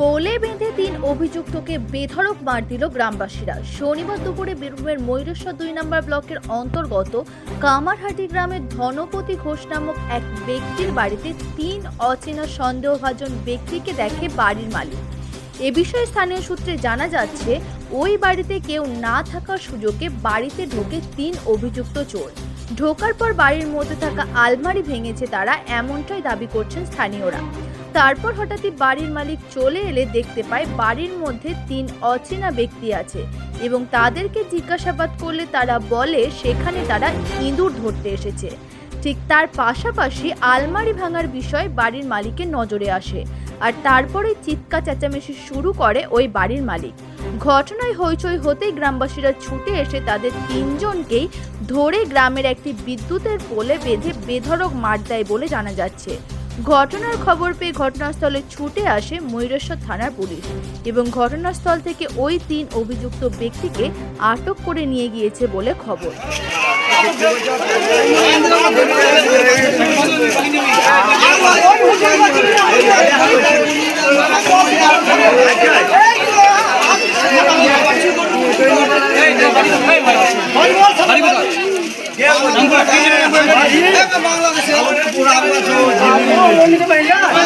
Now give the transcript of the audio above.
পোলে বেঁধে তিন অভিযুক্তকে বেধড়ক মার দিল গ্রামবাসীরা। শনিবার দুপুরে বীরভূমের ময়ূরেশ্বর দুই নম্বর ব্লকের অন্তর্গত কামারহাটি গ্রামের ধনপতি ঘোষ নামক এক ব্যক্তির বাড়িতে তিন অচেনা সন্দেহভাজন ব্যক্তিকে দেখে বাড়ির মালিক। এ বিষয়ে স্থানীয় সূত্রে জানা যাচ্ছে, ওই বাড়িতে কেউ না থাকার সুযোগে বাড়িতে ঢোকে তিন অভিযুক্ত চোর। ঢোকার পর বাড়ির মধ্যে থাকা আলমারি ভেঙেছে তারা, এমনটাই দাবি করছেন স্থানীয়রা। তারপর হঠাৎই বাড়ির মালিক চলে এলে দেখতে পায় বাড়ির মধ্যে তিন অচেনা ব্যক্তি আছে এবং তাদেরকে জিজ্ঞাসাবাদ করলে তারা বলে সেখানে তারা ইঁদুর ধরতে এসেছে। ঠিক তার পাশাপাশি আলমারি ভাঙার বিষয় বাড়ির মালিকের নজরে আসে আর তারপরে চিৎকা চেঁচামেচি শুরু করে ওই বাড়ির মালিক। ঘটনায় হইচই হতেই গ্রামবাসীরা ছুটে এসে তাদের তিনজনকেই ধরে গ্রামের একটি বিদ্যুতের পোলে বেঁধে বেধড়ক মার দেয় বলে জানা যাচ্ছে। ঘটনার খবর পেয়ে ঘটনাস্থলে ছুটে আসে ময়ূরেশ্বর থানার পুলিশ এবং ঘটনাস্থল থেকে ওই তিন অভিযুক্ত ব্যক্তিকে আটক করে নিয়ে গিয়েছে বলে খবর বাংলাদেশে Oh, look at my God.